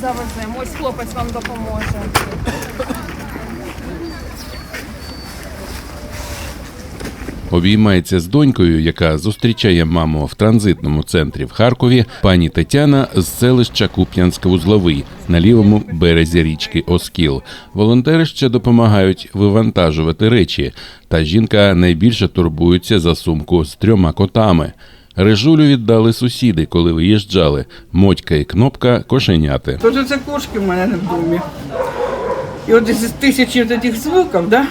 завеземо. Ось хлопець вам допоможе. Обіймається з донькою, яка зустрічає маму в транзитному центрі в Харкові. Пані Тетяна з селища Куп'янська-Узловий на лівому березі річки Оскіл. Волонтери ще допомагають вивантажувати речі. Та жінка найбільше турбується за сумку з трьома котами. Режулю віддали сусіди, коли виїжджали. Мотька і кнопка кошеняти. Тож це кошки в мене в домі. І от з тисячі таких звуків, да,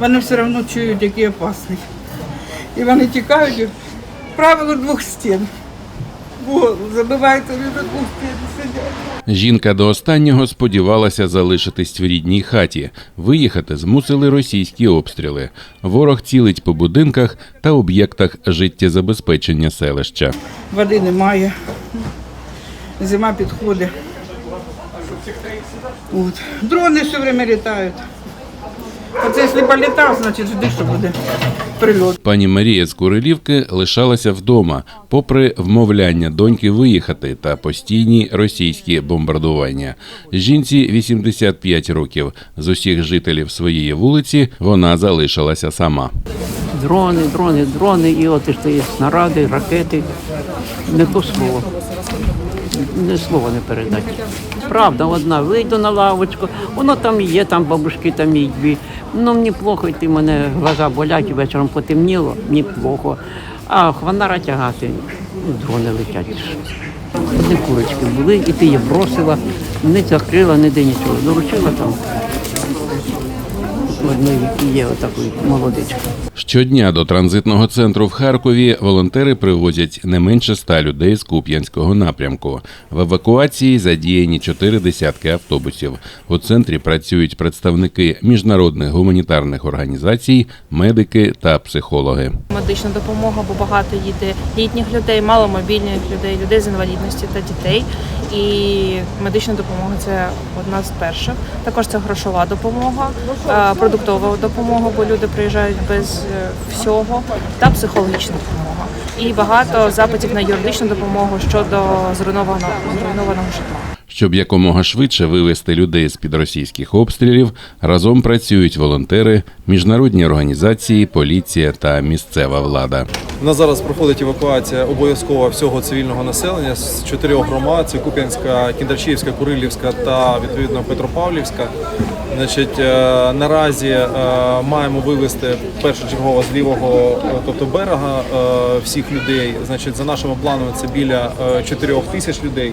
вони все одно чують, який опасний. І вони тікають правило двох стін. Бо забиваються від двох сидять. Жінка до останнього сподівалася залишитись в рідній хаті. Виїхати змусили російські обстріли. Ворог цілить по будинках та об'єктах життєзабезпечення селища. Води немає. Зима підходить. От. Дрони все время літають. Оце якщо політав, значить жди, що буде прильот. Пані Марія з Курилівки лишалася вдома, попри вмовляння доньки виїхати та постійні російські бомбардування. Жінці 85 років. З усіх жителів своєї вулиці вона залишилася сама. Дрони, дрони, дрони, і от і снаради, ракети. Не то слово. Не слово не передати. Правда, одна, вийду на лавочку, воно там є, там бабушки там є дві. Ну мені плохо йти, мене глаза болять, вечором потемніло, мені плохо. А хванара тягати, ну, дрони летять. Одні курочки були, і ти її бросила, не закрила, ніде нічого. Доручила там. Одної є отакої молодички. Щодня до транзитного центру в Харкові волонтери привозять не менше ста людей з Куп'янського напрямку. В евакуації задіяні чотири десятки автобусів. У центрі працюють представники міжнародних гуманітарних організацій, медики та психологи. Медична допомога, бо багато їде літніх людей, маломобільних людей, людей з інвалідністю та дітей. І медична допомога це одна з перших. Також це грошова допомога, продуктова допомога, бо люди приїжджають без е, всього, та психологічна допомога. І багато запитів на юридичну допомогу щодо зруйнованого зруйнованого житла. Щоб якомога швидше вивести людей з під російських обстрілів, разом працюють волонтери, міжнародні організації, поліція та місцева влада. У зараз проходить евакуація обов'язкова всього цивільного населення з чотирьох громад: це Куп'янська, Кіндрачівська, Курилівська та відповідно Петропавлівська. Значить, е, наразі е, маємо вивезти першочергово з лівого, е, тобто берега, всіх людей. Значить, за нашими планами це біля 4 тисяч людей.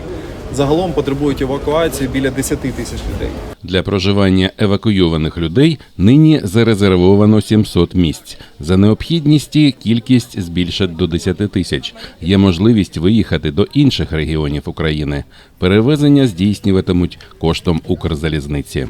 Загалом потребують евакуації біля 10 тисяч людей. Для проживання евакуйованих людей нині зарезервовано 700 місць. За необхідності кількість збільшать до 10 тисяч. Є можливість виїхати до інших регіонів України. Перевезення здійснюватимуть коштом Укрзалізниці.